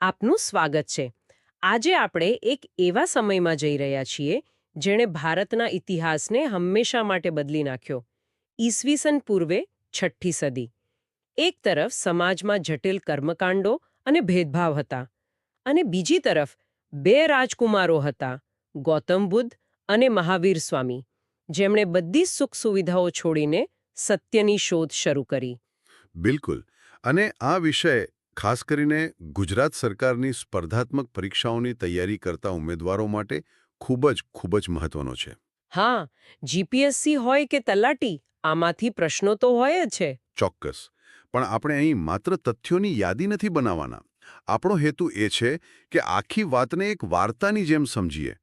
આપનું સ્વાગત છે. આજે આપણે એક એવા સમયમાં જઈ રહ્યા છીએ, જેણે ભારતના ઇતિહાસને હંમેશા માટે બદલી નાખ્યો. ઈસવીસન પૂર્વે છઠ્ઠી સદી. એક તરફ સમાજમાં જટિલ કર્મકાંડો અને ભેદભાવ હતા અને બીજી તરફ બે રાજકુમારો હતા, ગૌતમ બુદ્ધ અને મહાવીર સ્વામી, જેમણે બધી સુખ સુવિધાઓ છોડીને સત્યની શોધ શરૂ કરી. બિલકુલ. અને આ વિષય ખાસ કરીને ગુજરાત સરકારની સ્પર્ધાત્મક પરીક્ષાઓની તૈયારી કરતા ઉમેદવારો માટે ખૂબ જ ખૂબ જ મહત્વનો છે. હા જીપીએસસી હોય કે તલાટી આમાંથી પ્રશ્નો તો હોય જ છે. ચોક્કસ. પણ આપણે અહીં માત્ર તથ્યોની યાદી નથી બનાવવાના. આપણો હેતુ એ છે કે આખી વાતને એક વાર્તાની જેમ સમજીએ.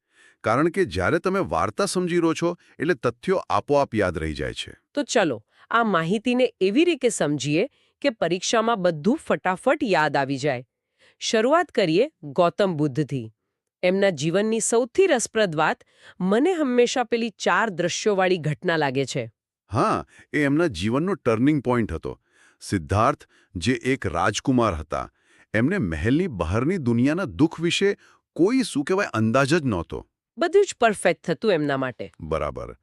કારણ કે જ્યારે તમે વાર્તા સમજી રહો છો એટલે તથ્યો આપોઆપ યાદ રહી જાય છે. તો ચલો આ માહિતીને એવી રીતે સમજીએ કે પરીક્ષામાં બધું ફટાફટ યાદ આવી જાય. શરૂઆત કરીએ ગૌતમ બુદ્ધથી. એમના જીવનની સૌથી રસપ્રદ વાત મને હંમેશા પેલી ચાર દ્રશ્યોવાળી ઘટના લાગે છે. હા એ એમના જીવનનો ટર્નિંગ પોઈન્ટ હતો. સિદ્ધાર્થ જે એક રાજકુમાર હતા એમને મહેલની બહારની દુનિયાના દુઃખ વિશે કોઈ શું કહેવાય અંદાજ જ નહોતો. બધું જ પરફેક્ટ થતું એમના માટે. બરાબર.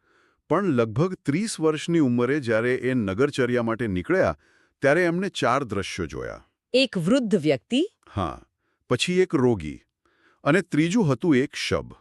પણ લગભગ ત્રીસ વર્ષની ઉંમરે જ્યારે એ નગરચર્યા માટે નીકળ્યા ત્યારે એમને ચાર દ્રશ્યો જોયા. એક વૃદ્ધ વ્યક્તિ હા પછી એક રોગી અને ત્રીજું હતું એક શબ.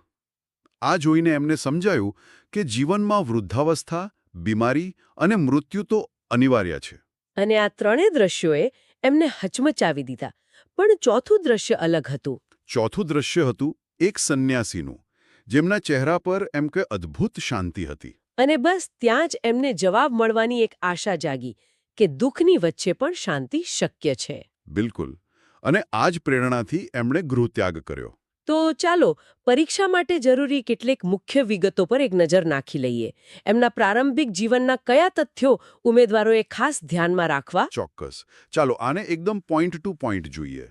આ જોઈને એમને સમજાયું કે જીવનમાં વૃદ્ધાવસ્થા બીમારી અને મૃત્યુ તો અનિવાર્ય છે. અને આ ત્રણેય દ્રશ્યોએ એમને હચમચાવી દીધા. પણ ચોથું દ્રશ્ય અલગ હતું. ચોથું દ્રશ્ય હતું એક સંન્યાસીનું જેમના ચહેરા પર એમ કે અદ્ભુત શાંતિ હતી. અને બસ ત્યાં જ એમને જવાબ મળવાની એક આશા જાગી. કે દુઃખની વચ્ચે પણ શાંતિ શક્ય છે. બિલકુલ. અને આ જ પ્રેરણાથી એમણે ગૃહત્યાગ કર્યો. તો ચાલો પરીક્ષા માટે જરૂરી કેટલીક મુખ્ય વિગતો પર એક નજર નાખી લઈએ. એમના પ્રારંભિક જીવનના કયા તથ્યો ઉમેદવારોએ ખાસ ધ્યાનમાં રાખવા? ચોક્કસ. ચાલો આને એકદમ પોઈન્ટ ટુ પોઈન્ટ જોઈએ.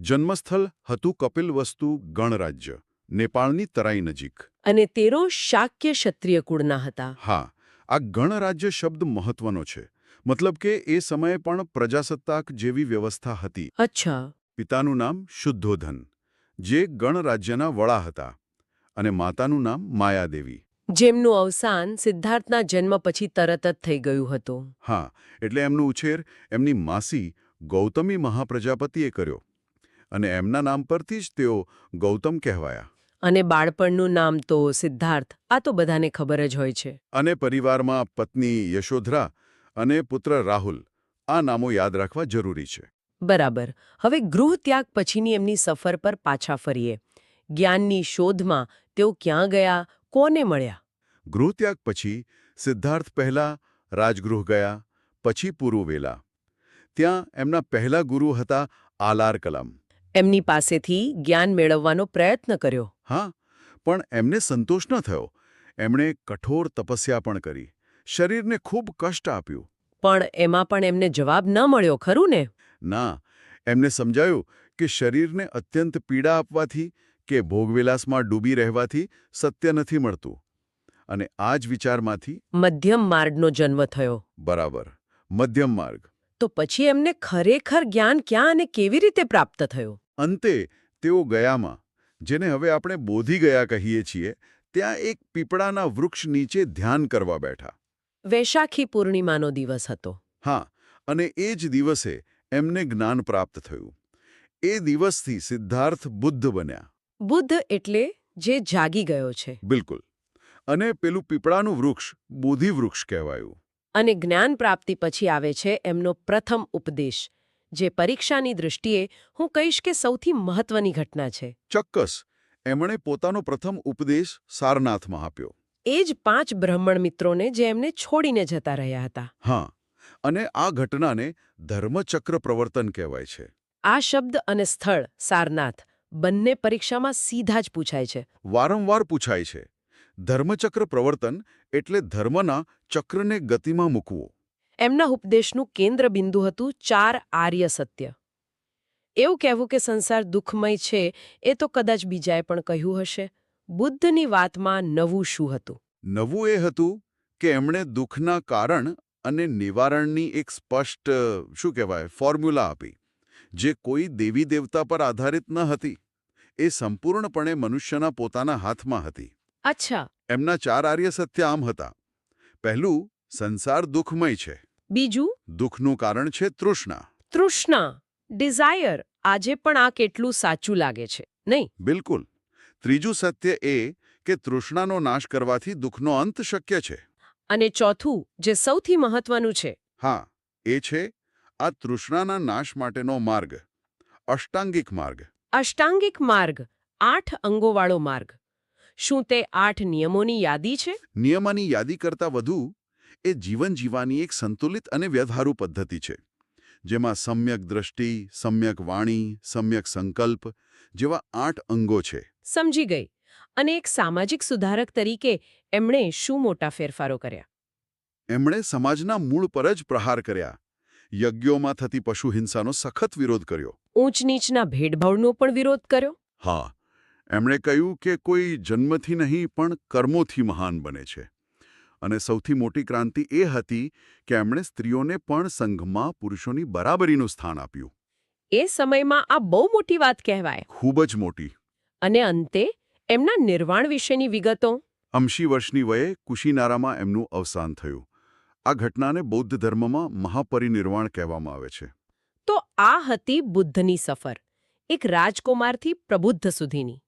જન્મસ્થળ હતું કપિલવસ્તુ ગણરાજ્ય નેપાળની તરાઈ નજીક. અને તેરો શાક્ય ક્ષત્રિય કુળના હતા. હા આ ગણરાજ્ય શબ્દ મહત્વનો છે. મતલબ કે એ સમયે પણ પ્રજાસત્તાક જેવી વ્યવસ્થા હતી. અચ્છા. પિતાનું નામ શુદ્ધોધન જે ગણરાજ્યના વડા હતા અને માતાનું નામ માયાદેવી. જેમનું અવસાન સિદ્ધાર્થના જન્મ પછી તરત જ થઈ ગયું હતું. હા એટલે એમનો ઉછેર એમની માસી ગૌતમી મહાપ્રજાપતિએ કર્યો અને એમના નામ પરથી જ તેઓ ગૌતમ કહેવાયા. અને બાળપણનું નામ તો સિદ્ધાર્થ આ તો બધાને ખબર જ હોય છે. અને પરિવારમાં પત્ની યશોધરા અને પુત્ર રાહુલ આ નામો યાદ રાખવા જરૂરી છે. બરાબર. હવે ગૃહ ત્યાગ પછીની એમની સફર પર પાછા ફરીએ. જ્ઞાનની શોધમાં તેઓ ક્યાં ગયા કોને મળ્યા? ગૃહત્યાગ પછી સિદ્ધાર્થ પહેલા રાજગૃહ ગયા પછી પુરુવેલા ત્યાં એમના પહેલા ગુરુ હતા આલાર કલામ. એમની પાસેથી જ્ઞાન મેળવવાનો પ્રયત્ન કર્યો. હા પણ એમને સંતોષ ન થયો. એમણે કઠોર તપસ્યા પણ કરી. શરીરને ખૂબ કષ્ટ આપ્યું. પણ એમાં પણ એમને જવાબ ન મળ્યો ખરું ને? ના એમને સમજાયું કે શરીરને અત્યંત પીડા આપવાથી કે ભોગવિલાસમાં ડૂબી રહેવાથી સત્ય નથી મળતું. અને આ જ વિચારમાંથી મધ્યમ માર્ગનો જન્મ થયો. બરાબર મધ્યમ માર્ગ. તો પછી એમને ખરેખર જ્ઞાન ક્યાં અને કેવી રીતે પ્રાપ્ત થયું? અંતે તેઓ ગયામાં જેને હવે આપણે બોધી ગયા કહીએ છીએ ત્યાં એક પીપળાના વૃક્ષ નીચે ધ્યાન કરવા બેઠા. વૈશાખી પૂર્ણિમાનો દિવસ હતો. હા અને એ જ દિવસે એમને જ્ઞાન પ્રાપ્ત થયું. એ દિવસથી સિદ્ધાર્થ બુદ્ધ બન્યા. બુદ્ધ એટલે જે જાગી ગયો છે. બિલકુલ. અને પેલું પીપળાનું વૃક્ષ બોધિ વૃક્ષ કહેવાયું. અને જ્ઞાન પ્રાપ્તિ પછી આવે છે એમનો પ્રથમ ઉપદેશ જે પરીક્ષાની દૃષ્ટિએ હું કહીશ કે સૌથી મહત્વની ઘટના છે. ચોક્કસ. એમણે પોતાનો પ્રથમ ઉપદેશ સારનાથમાં આપ્યો. એ જ પાંચ બ્રાહ્મણ મિત્રોને જે એમને છોડીને જતા રહ્યા હતા. હા અને આ ઘટનાને ધર્મચક્ર પ્રવર્તન કહેવાય છે. આ શબ્દ અને સ્થળ સારનાથ બંને પરીક્ષામાં સીધા જ પૂછાય છે. વારંવાર પૂછાય છે. ધર્મચક્ર પ્રવર્તન એટલે ધર્મના ચક્રને ગતિમાં મૂકવું. એમના ઉપદેશનું કેન્દ્ર બિંદુ હતું ચાર આર્ય સત્ય. એવું કહેવું કે સંસાર દુઃખમય છે એ તો કદાચ બીજાએ પણ કહ્યું હશે. બુદ્ધની વાતમાં નવું શું હતું? નવું એ હતું કે એમણે દુઃખના કારણ અને નિવારણની એક સ્પષ્ટ શું કહેવાય ફોર્મ્યુલા આપી જે કોઈ દેવી દેવતા પર આધારિત ન હતી. એ સંપૂર્ણપણે મનુષ્યના પોતાના હાથમાં હતી. અચ્છા. એમના ચાર આર્ય સત્ય આમ હતા. પહેલું સંસાર દુઃખમય છે. બીજું? દુઃખનું કારણ છે તૃષ્ણા. તૃષ્ણા ડિઝાયર આજે પણ આ કેટલું સાચું લાગે છે નહીં? બિલકુલ. ત્રીજું સત્ય એ કે તૃષ્ણાનો નાશ કરવાથી દુઃખનો અંત શક્ય છે. અને ચોથું જે સૌથી મહત્વનું છે. હા એ છે આ તૃષ્ણાના નાશ માટેનો માર્ગ. અષ્ટાંગિક માર્ગ. અષ્ટાંગિક માર્ગ આઠ અંગોવાળો માર્ગ. શું તે આઠ નિયમોની યાદી છે? નિયમોની યાદી કરતાં વધુ એ જીવન જીવવાની એક સંતુલિત અને વ્યવહારુ પદ્ધતિ છે. જેમાં સમ્યક દ્રષ્ટિ સમ્યક વાણી સમ્યક સંકલ્પ જેવા આઠ અંગો છે. સમજી ગઈ અને એક સામાજિક સુધારક તરીકે એમણે શું મોટા ફેરફારો કર્યા? એમણે સમાજના મૂળ પર જ પ્રહાર કર્યા. યજ્ઞોમાં થતી પશુ હિંસાનો સખત વિરોધ કર્યો. ઊંચ નીચના ભેદભાવનો પણ વિરોધ કર્યો? હા એમણે કહ્યું કે કોઈ જન્મથી નહીં પણ કર્મોથી મહાન બને છે. અને સૌથી મોટી ક્રાંતિ એ હતી કે એમણે સ્ત્રીઓને પણ સંઘમાં પુરુષોની બરાબરીનું સ્થાન આપ્યું. એ સમયમાં આ બહુ મોટી વાત કહેવાય. ખૂબ જ મોટી. અને અંતે એમના નિર્વાણ વિશેની વિગતો? અમશી વર્ષની વયે કુશીનારામાં એમનું અવસાન થયું. આ ઘટનાને બૌદ્ધ ધર્મમાં મહાપરિનિર્વાણ કહેવામાં આવે છે. તો આ હતી બુદ્ધની સફર એક રાજકુમારથી પ્રબુદ્ધ સુધીની.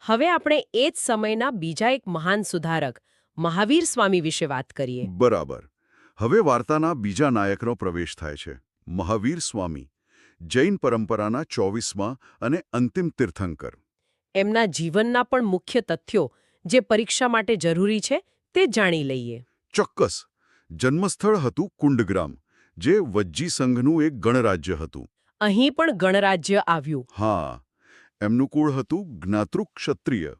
હવે આપણે એ જ સમયના બીજા એક મહાન સુધારક મહાવીર સ્વામી વિશે વાત કરીએ. બરાબર. હવે વાર્તાના બીજા નાયકનો પ્રવેશ થાય છે. મહાવીર સ્વામી જૈન પરંપરાના ચોવીસમાં અને અંતિમ તીર્થંકર. એમના જીવનના પણ મુખ્ય તથ્યો જે પરીક્ષા માટે જરૂરી છે તે જાણી લઈએ. ચોક્કસ. જન્મસ્થળ હતું કુંડગ્રામ જે વજ્જી સંઘનું એક ગણરાજ્ય હતું. અહીં પણ ગણરાજ્ય આવ્યું. હા. એમનું કુળ હતું જ્ઞાતૃ ક્ષત્રિય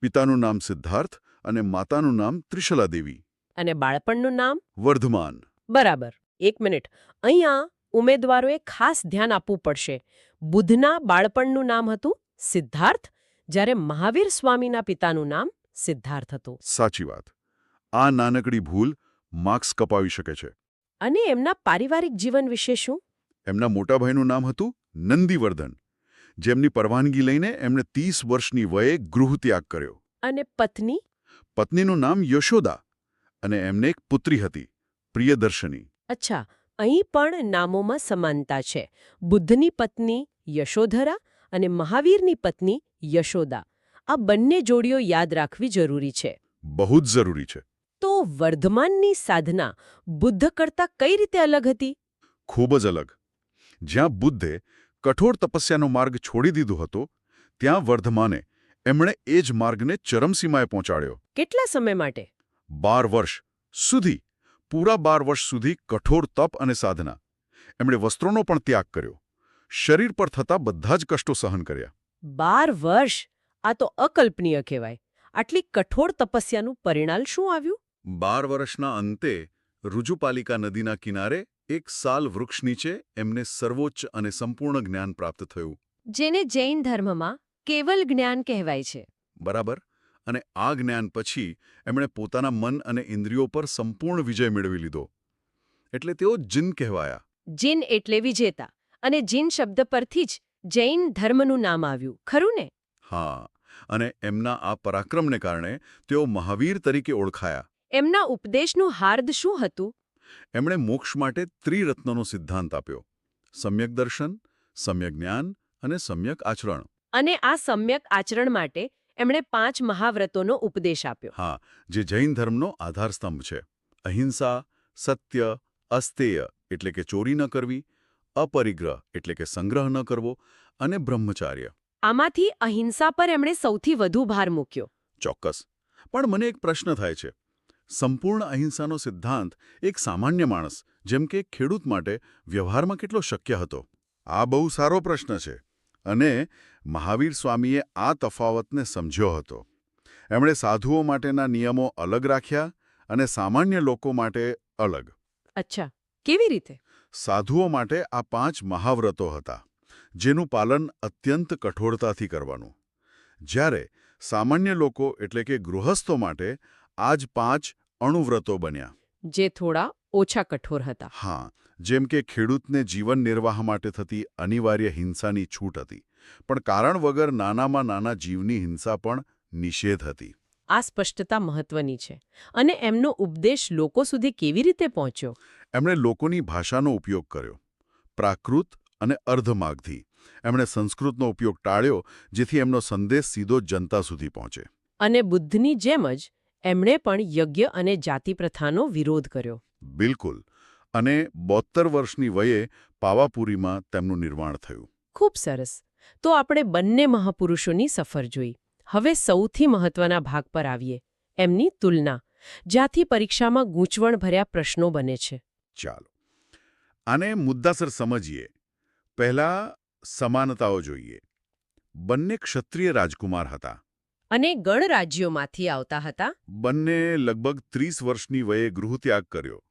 પિતાનું નામ સિદ્ધાર્થ અને માતાનું નામ ત્રિશલા દેવી અને બાળપણનું નામ? વર્ધમાન. બરાબર. એક મિનિટ. અહીંયા ઉમેદવારોએ ખાસ ધ્યાન આપવું પડશે. બુદ્ધના બાળપણનું નામ હતું સિદ્ધાર્થ જ્યારે મહાવીર સ્વામીના પિતાનું નામ સિદ્ધાર્થ હતું. સાચી વાત. આ નાનકડી ભૂલ માર્ક્સ કપાવી શકે છે. અને એમના પારિવારિક જીવન વિશે શું? એમના મોટા ભાઈનું નામ હતું નંદીવર્ધન. જેમની પરવાનગી લઈને એમણે ત્રીસ વર્ષની વયે ગૃહત્યાગ કર્યો. અને પત્ની? પત્નીનું નામ યશોદા અને એમને એક પુત્રી હતી પ્રિયદર્શની. અચ્છા અહીં પણ નામોમાં સમાનતા છે. બુદ્ધની પત્ની યશોધરા અને મહાવીરની પત્ની યશોદા. આ બંને જોડીઓ યાદ રાખવી જરૂરી છે. બહુ જ જરૂરી છે. તો વર્ધમાનની સાધના બુદ્ધ કરતાં કઈ રીતે અલગ હતી? ખૂબ જ અલગ. જ્યાં બુદ્ધે કઠોર તપસ્યાનો માર્ગ છોડી દીધો હતો ત્યાં વર્ધમાને એમણે એ જ માર્ગને ચરમસીમાએ પહોંચાડ્યો. કેટલા સમય માટે? બાર વર્ષ સુધી. પૂરા બાર વર્ષ સુધી કઠોર તપ અને સાધના. એમણે વસ્ત્રોનો પણ ત્યાગ કર્યો. શરીર પર થતા બધા જ કષ્ટો સહન કર્યા. બાર વર્ષ? આ તો અકલ્પનીય કહેવાય. આટલી કઠોર તપસ્યાનું પરિણામ શું આવ્યું? બાર વર્ષના અંતે ઋજુપાલિકા નદીના કિનારે એક સાલ વૃક્ષ નીચે એમને સર્વોચ્ચ અને સંપૂર્ણ જ્ઞાન પ્રાપ્ત થયું. જેને જૈન ધર્મમાં કેવલ જ્ઞાન કહેવાય છે. બરાબર. અને આ જ્ઞાન પછી એમણે પોતાના મન અને ઇન્દ્રિયો પર સંપૂર્ણ વિજય મેળવી લીધો. એટલે તેઓ જીન કહેવાયા. જીન એટલે વિજેતા. અને જીન શબ્દ પરથી જ જૈન ધર્મનું નામ આવ્યું. ખરું ને? હા અને એમના આ પરાક્રમને કારણે તેઓ મહાવીર તરીકે ઓળખાયા. એમના ઉપદેશનું હાર્દ શું હતું? એમણે મોક્ષ માટે ત્રિરત્નનો સિદ્ધાંત આપ્યો. સમ્યક દર્શન સમ્યક જ્ઞાન અને સમ્યક આચરણ. અને આ સમ્યક આચરણ માટે એમણે પાંચ મહાવ્રતોનો ઉપદેશ આપ્યો. હા જે જૈન ધર્મનો આધારસ્તંભ છે. અહિંસા સત્ય અસ્તેય એટલે કે ચોરી ન કરવી અપરિગ્રહ એટલે કે સંગ્રહ ન કરવો અને બ્રહ્મચાર્ય. આમાંથી અહિંસા પર એમણે સૌથી વધુ ભાર મૂક્યો. ચોક્કસ. પણ મને એક પ્રશ્ન થાય છે. સંપૂર્ણ અહિંસાનો સિદ્ધાંત એક સામાન્ય માણસ જેમ કે ખેડૂત માટે વ્યવહારમાં કેટલો શક્ય હતો? આ બહુ સારો પ્રશ્ન છે. અને મહાવીર સ્વામીએ આ તફાવતને સમજ્યો હતો. એમણે સાધુઓ માટેના નિયમો અલગ રાખ્યા અને સામાન્ય લોકો માટે અલગ. અચ્છા. કેવી રીતે? સાધુઓ માટે આ પાંચ મહાવ્રતો હતા જેનું પાલન અત્યંત કઠોરતાથી કરવાનું. જ્યારે સામાન્ય લોકો એટલે કે ગૃહસ્થો માટે આ જ પાંચ અણુવ્રતો બન્યા. જે થોડા ઓછા કઠોર હતા. હા જેમ કે ખેડૂતને જીવન નિર્વાહ માટે થતી અનિવાર્ય હિંસાની છૂટ હતી પણ કારણ વગર નાનામાં નાના જીવની હિંસા પણ નિષેધ હતી. આ સ્પષ્ટતા મહત્વની છે. અને એમનો ઉપદેશ લોકો સુધી કેવી રીતે પહોંચ્યો? એમણે લોકોની ભાષાનો ઉપયોગ કર્યો. પ્રાકૃત અને અર્ધમાગધી એમણે સંસ્કૃતનો ઉપયોગ ટાળ્યો જેથી એમનો સંદેશ સીધો જનતા સુધી પહોંચે. અને બુદ્ધની જેમ જ એમણે પણ યજ્ઞ અને જાતિ પ્રથાનો વિરોધ કર્યો. બિલકુલ. અને બોતેર વર્ષની વયે પાવાપુરીમાં તેમનું નિર્માણ થયું. ખૂબ સરસ. તો આપણે બંને મહાપુરુષોની સફર જોઈ. હવે સૌથી મહત્વના ભાગ પર આવીએ એમની તુલના જ્યાંથી પરીક્ષામાં ગૂંચવણભર્યા પ્રશ્નો બને છે. ચાલો આને મુદ્દાસર સમજીએ. પહેલા સમાનતાઓ જોઈએ. બંને ક્ષત્રિય રાજકુમાર હતા. અને ગણરાજ્યોમાંથી આવતા હતા. બંને લગભગ ત્રીસ વર્ષની વયે ગૃહત્યાગ કર્યો.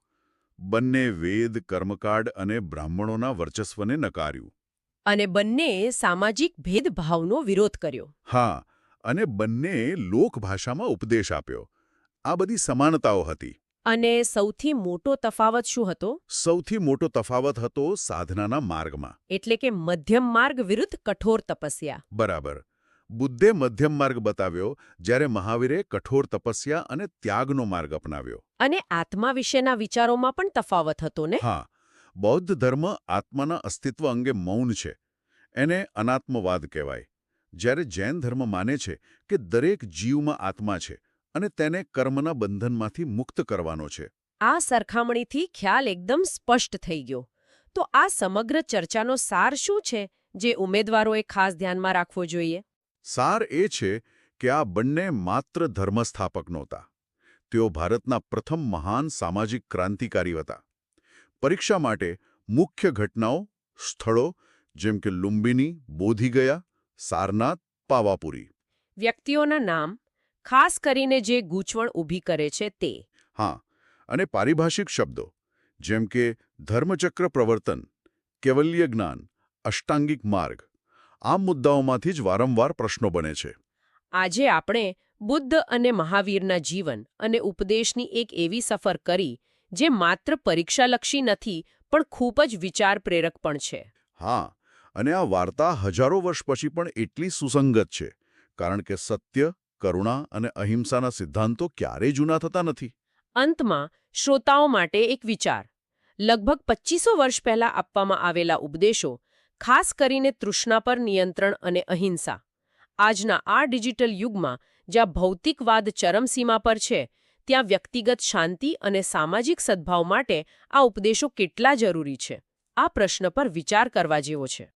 બંને વેદ કર્મકાંડ અને બ્રાહ્મણોના વર્ચસ્વને નકાર્યું. અને બંને સામાજિક ભેદભાવનો વિરોધ કર્યો. હા અને બંને લોકભાષામાં ઉપદેશ આપ્યો. આ બધી સમાનતાઓ હતી. અને સૌથી મોટો તફાવત શું હતો? સૌથી મોટો તફાવત હતો સાધનાના માર્ગમાં. એટલે કે મધ્યમ માર્ગ વિરુદ્ધ કઠોર તપસ્યા. બરાબર. બુદ્ધે મધ્યમ માર્ગ બતાવ્યો જ્યારે મહાવીરે કઠોર તપસ્યા અને ત્યાગનો માર્ગ અપનાવ્યો. અને આત્મા વિશેના વિચારોમાં પણ તફાવત હતો ને? હા. બૌદ્ધ ધર્મ આત્માના અસ્તિત્વ અંગે મૌન છે. એને અનાત્મવાદ કહેવાય. જ્યારે જૈન ધર્મ માને છે કે દરેક જીવમાં આત્મા છે અને તેને કર્મના બંધનમાંથી મુક્ત કરવાનો છે. આ સરખામણીથી ખ્યાલ એકદમ સ્પષ્ટ થઈ ગયો. તો આ સમગ્ર ચર્ચાનો સાર શું છે જે ઉમેદવારોએ ખાસ ધ્યાનમાં રાખવો જોઈએ? સાર એ છે કે આ બંને માત્ર ધર્મસ્થાપક નહોતા. તેઓ ભારતના પ્રથમ મહાન સામાજિક ક્રાંતિકારી હતા. પરીક્ષા માટે મુખ્ય ઘટનાઓ સ્થળો જેમ કે લુંબિની બોધિગયા સારનાથ પાવાપુરી. વ્યક્તિઓના નામ ખાસ કરીને જે ગૂંચવણ ઊભી કરે છે તે. હા અને પારિભાષિક શબ્દો જેમ કે ધર્મચક્ર પ્રવર્તન કેવલ્ય જ્ઞાન અષ્ટાંગિક માર્ગ આ મુદ્દાઓમાંથી જ વારંવાર પ્રશ્નો બને છે. આજે આપણે બુદ્ધ અને મહાવીરના જીવન અને ઉપદેશની એક એવી સફર કરી જે માત્ર પરીક્ષાલક્ષી નથી પણ ખૂબ જ વિચાર પ્રેરક પણ છે. હા અને આ વાર્તા હજારો વર્ષ પછી પણ એટલી સુસંગત છે, કારણ કે સત્ય, કરુણા અને અહિંસાના સિદ્ધાંતો ક્યારેય જૂના થતા નથી. અંતમાં, શ્રોતાઓ માટે એક વિચાર. લગભગ પચીસો વર્ષ પહેલા આપવામાં આવેલા ઉપદેશો, ખાસ કરીને તૃષ્ણા પર નિયંત્રણ અને અહિંસા. આજના આ ડિજિટલ યુગમાં, જ્યાં ભૌતિકવાદ ચરમસીમા પર છે, ત્યાં વ્યક્તિગત શાંતિ અને સામાજિક સદ્ભાવ માટે આ ઉપદેશો કેટલા જરૂરી છે? આ પ્રશ્ન પર વિચાર કરવા જેવો છે.